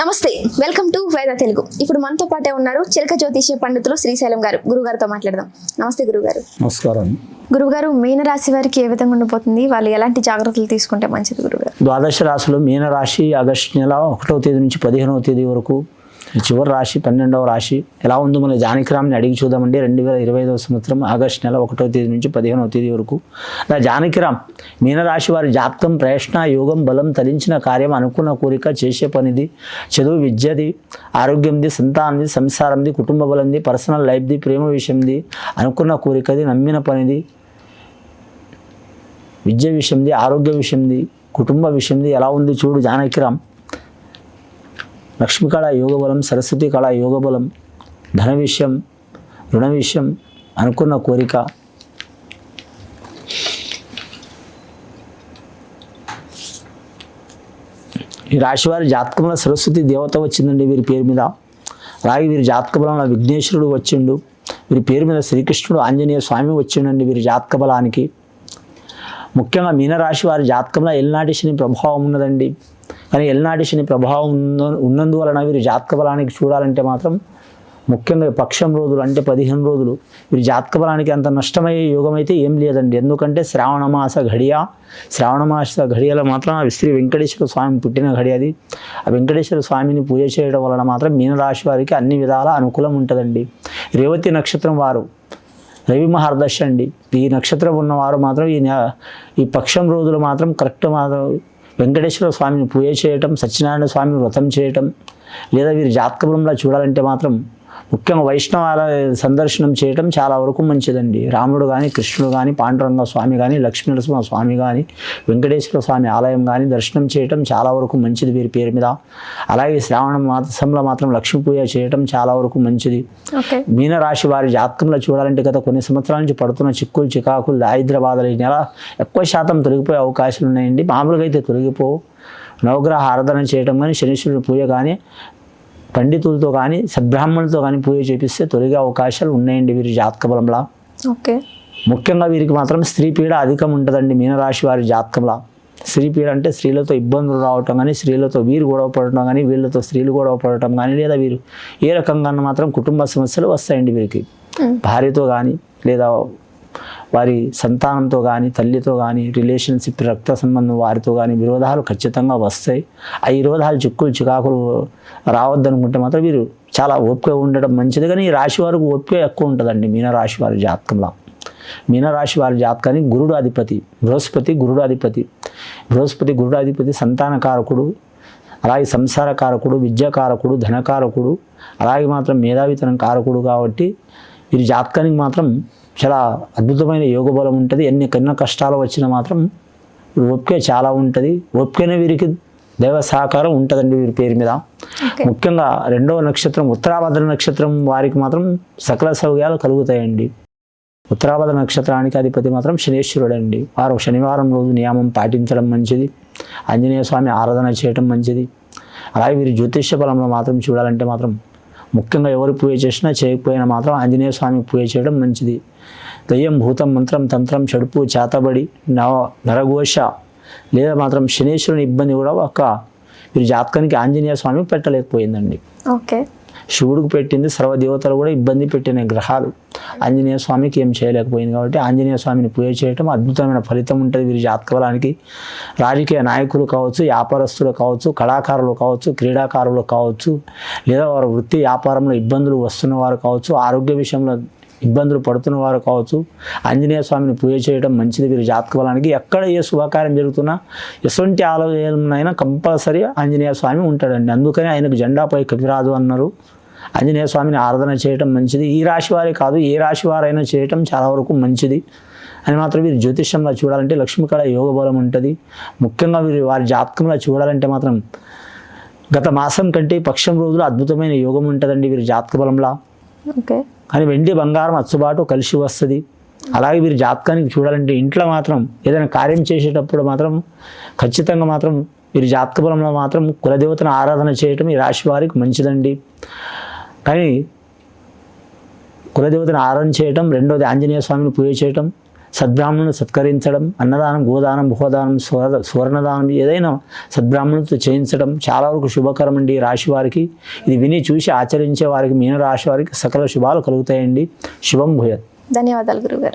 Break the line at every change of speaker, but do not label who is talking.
నమస్తే welcome to వేద తెలుగు. ఇప్పుడు మనతో పాటే ఉన్నారు చిలక జ్యోతిష్య పండితులు శ్రీశైలం గారు. గురుగారితో మాట్లాడదాం. నమస్తే గురుగారు.
నమస్కారం.
గురుగారు మీనరాశి వారికి ఏ విధంగా ఉండిపోతుంది? వాళ్ళు ఎలాంటి జాగ్రత్తలు తీసుకుంటే మంచిది గురుగారు?
ద్వాదశ రాశిలో మీనరాశి ఆగస్టు నెల ఒకటవ తేదీ నుంచి పదిహేనవ తేదీ వరకు ఈ చివరి రాశి పన్నెండవ రాశి ఎలా ఉందో మన జానకిరామ్ని అడిగి చూద్దామండి. రెండు వేల ఇరవై ఐదవ సంవత్సరం ఆగస్టు నెల ఒకటో తేదీ నుంచి పదిహేనవ తేదీ వరకు. నా జానకిరామ్ మీనరాశి వారి జాతకం ప్రయత్న యోగం బలం తలించిన కార్యం అనుకున్న కోరిక చేసే పనిది చదువు విద్యది ఆరోగ్యంది సంతానంది సంసారంది కుటుంబ బలంది పర్సనల్ లైఫ్ది ప్రేమ విషయంది అనుకున్న కోరికది నమ్మిన పనిది విద్య విషయంది ఆరోగ్య విషయంది కుటుంబ విషయంది ఎలా ఉంది చూడు జానకిరామ్. లక్ష్మీ కళా యోగబలం సరస్వతి కళ యోగబలం ధన విషయం రుణ విషయం అనుకున్న కోరిక. ఈ రాశివారి జాతకంలో సరస్వతి దేవత వచ్చిందండి వీరి పేరు మీద. అలాగే వీరి జాతక బలంలో విఘ్నేశ్వరుడు వచ్చిండు. వీరి పేరు మీద శ్రీకృష్ణుడు ఆంజనేయ స్వామి వచ్చిండండి వీరి జాతక బలానికి. ముఖ్యంగా మీనరాశి వారి జాతకంలో ఎల్నాటి శని ప్రభావం ఉన్నదండి. కానీ ఎల్నాటి శని ప్రభావం ఉన్న ఉన్నందువలన వీరు జాతక బలానికి చూడాలంటే మాత్రం ముఖ్యంగా పక్షం రోజులు అంటే పదిహేను రోజులు వీరి జాతక బలానికి అంత నష్టమయ్యే యోగం అయితే ఏం లేదండి. ఎందుకంటే శ్రావణ మాస ఘడియ శ్రావణ మాస ఘడియలో మాత్రం ఆ శ్రీ వెంకటేశ్వర స్వామి పుట్టిన ఘడి అది. ఆ వెంకటేశ్వర స్వామిని పూజ చేయడం వలన మాత్రం మీనరాశి వారికి అన్ని విధాల అనుకూలం ఉంటుందండి. రేవతి నక్షత్రం వారు రవి మహర్దశ అండి. ఈ నక్షత్రం ఉన్నవారు మాత్రం ఈ ఈ పక్షం రోజులు మాత్రం కరెక్ట్ మాత్రం వెంకటేశ్వర స్వామిని పూజ చేయటం సత్యనారాయణ స్వామి వ్రతం చేయటం లేదా వీరి జాతకబలంలో చూడాలంటే మాత్రం ముఖ్యంగా వైష్ణవాల సందర్శనం చేయటం చాలా వరకు మంచిదండి. రాముడు కానీ కృష్ణుడు కానీ పాండురంగ స్వామి కానీ లక్ష్మీనరసింహ స్వామి కానీ వెంకటేశ్వర స్వామి ఆలయం కానీ దర్శనం చేయటం చాలా వరకు మంచిది వీరి పేరు మీద. అలాగే శ్రావణ మాసంలో మాత్రం లక్ష్మీ పూజ చేయటం చాలా వరకు మంచిది. మీనరాశి వారి జాతకంలో చూడాలంటే గత కొన్ని సంవత్సరాల నుంచి పడుతున్న చిక్కులు చికాకులు దారిద్ర్యబాధలు ఈ నెల ఎక్కువ శాతం తొలగిపోయే అవకాశాలు ఉన్నాయండి. మామూలుగా అయితే తొలగిపోవు. నవగ్రహ ఆరాధన చేయడం కానీ శనీశ్వరుని పూజ కానీ పండితులతో కానీ సద్బ్రాహ్మణులతో కానీ పూజ చేపిస్తే తొలగే అవకాశాలు ఉన్నాయండి వీరి జాతక బలంలో
ఓకే.
ముఖ్యంగా వీరికి మాత్రం స్త్రీ పీడ అధికం ఉంటుందండి మీనరాశి వారి జాతకంలో. స్త్రీ పీడ అంటే స్త్రీలతో ఇబ్బందులు రావటం కానీ స్త్రీలతో వీరు గొడవ పడటం కానీ వీళ్ళతో స్త్రీలు గొడవ పడటం కానీ లేదా వీరు ఏ రకంగా మాత్రం కుటుంబ సమస్యలు వస్తాయండి వీరికి. భార్యతో కానీ లేదా వారి సంతానంతో కానీ తల్లితో కానీ రిలేషన్షిప్ రక్త సంబంధం వారితో కానీ విరోధాలు ఖచ్చితంగా వస్తాయి. ఆ విరోధాలు చిక్కులు చికాకులు రావద్దనుకుంటే మాత్రం వీరు చాలా ఓపిక ఉండడం మంచిది. కానీ ఈ రాశి వారికి ఓపిక ఎక్కువ ఉంటుందండి మీనరాశి వారి జాతకంలో. మీనరాశి వారి జాతకానికి గురుడు అధిపతి బృహస్పతి గురుడు అధిపతి. బృహస్పతి గురుడు అధిపతి సంతానకారకుడు అలాగే సంసారకారకుడు విద్యాకారకుడు ధనకారకుడు అలాగే మాత్రం మేధావితనం కారకుడు కాబట్టి వీరి జాతకానికి మాత్రం చాలా అద్భుతమైన యోగ బలం ఉంటుంది. ఎన్ని కన్న కష్టాలు వచ్చినా మాత్రం వీరి ఓపిక చాలా ఉంటుంది. ఓపికనే వీరికి దైవ సహకారం ఉంటుందండి వీరి పేరు మీద. ముఖ్యంగా రెండవ నక్షత్రం ఉత్తరాభద్ర నక్షత్రం వారికి మాత్రం సకల సౌకర్యాలు కలుగుతాయండి. ఉత్తరాభద్ర నక్షత్రానికి అధిపతి మాత్రం శనేశ్వరుడు అండి వారు శనివారం రోజు నియమం పాటించడం మంచిది. ఆంజనేయ స్వామి ఆరాధన చేయటం మంచిది. అలాగే వీరి జ్యోతిష్య బలంలో మాత్రం చూడాలంటే మాత్రం ముఖ్యంగా ఎవరు పూజ చేసినా చేయకపోయినా మాత్రం ఆంజనేయ స్వామి పూజ చేయడం మంచిది. దయ్యం భూతం మంత్రం తంత్రం చెడుపు చేతబడి నవ నరఘోష లేదా మాత్రం శనేశ్వరుని ఇబ్బంది కూడా ఒక వీరి జాతకానికి ఆంజనేయ స్వామి పెట్టలేకపోయిందండి.
ఓకే.
శివుడికి పెట్టింది సర్వదేవతలు కూడా ఇబ్బంది పెట్టిన గ్రహాలు. ఆంజనేయ స్వామికి ఏం చేయలేకపోయింది కాబట్టి ఆంజనేయ స్వామిని పూజ చేయటం అద్భుతమైన ఫలితం ఉంటుంది వీరి జాతకాలానికి. రాజకీయ నాయకులు కావచ్చు వ్యాపారస్తులు కావచ్చు కళాకారులు కావచ్చు క్రీడాకారులు కావచ్చు లేదా వారి వృత్తి వ్యాపారంలో ఇబ్బందులు వస్తున్న వారు కావచ్చు ఆరోగ్య విషయంలో ఇబ్బందులు పడుతున్న వారు కావచ్చు. ఆంజనేయ స్వామిని పూజ చేయడం మంచిది. వీరి జాతక బలానికి ఎక్కడ ఏ శుభకార్యం జరుగుతున్నా ఎటువంటి ఆలోచనైనా కంపల్సరీ ఆంజనేయ స్వామి ఉంటాడండి. అందుకని ఆయనకు జెండాపై కపిరాదు అన్నారు. ఆంజనేయ స్వామిని ఆరాధన చేయటం మంచిది. ఈ రాశి వారే కాదు ఏ రాశి వారైనా చేయటం చాలా వరకు మంచిది. అని మాత్రం వీరు జ్యోతిష్యంలో చూడాలంటే లక్ష్మీకళ యోగ బలం ఉంటుంది. ముఖ్యంగా వీరు వారి జాతకంలో చూడాలంటే మాత్రం గత మాసం కంటే పక్షం రోజులు అద్భుతమైన యోగం ఉంటుందండి వీరి జాతక బలంలో. కానీ వెండి బంగారం అచ్చుబాటు కలిసి వస్తుంది. అలాగే వీరి జాతకానికి చూడాలంటే ఇంట్లో మాత్రం ఏదైనా కార్యం చేసేటప్పుడు మాత్రం ఖచ్చితంగా మాత్రం వీరి జాతక బలంలో మాత్రం కులదేవతను ఆరాధన చేయటం ఈ రాశి వారికి మంచిదండి. కానీ కులదేవతను ఆరాధన చేయటం రెండోది ఆంజనేయ స్వామిని పూజ చేయటం సద్బ్రాహ్మణులను సత్కరించడం అన్నదానం గోదానం భోదానం స్వర సువర్ణదానం ఏదైనా సద్బ్రాహ్మణులతో చేయించడం చాలా వరకు శుభకరం అండి రాశి వారికి. ఇది విని చూసి ఆచరించే వారికి మీన రాశి వారికి సకల శుభాలు కలుగుతాయండి. శుభం భూయత్.
ధన్యవాదాలు గురుగారు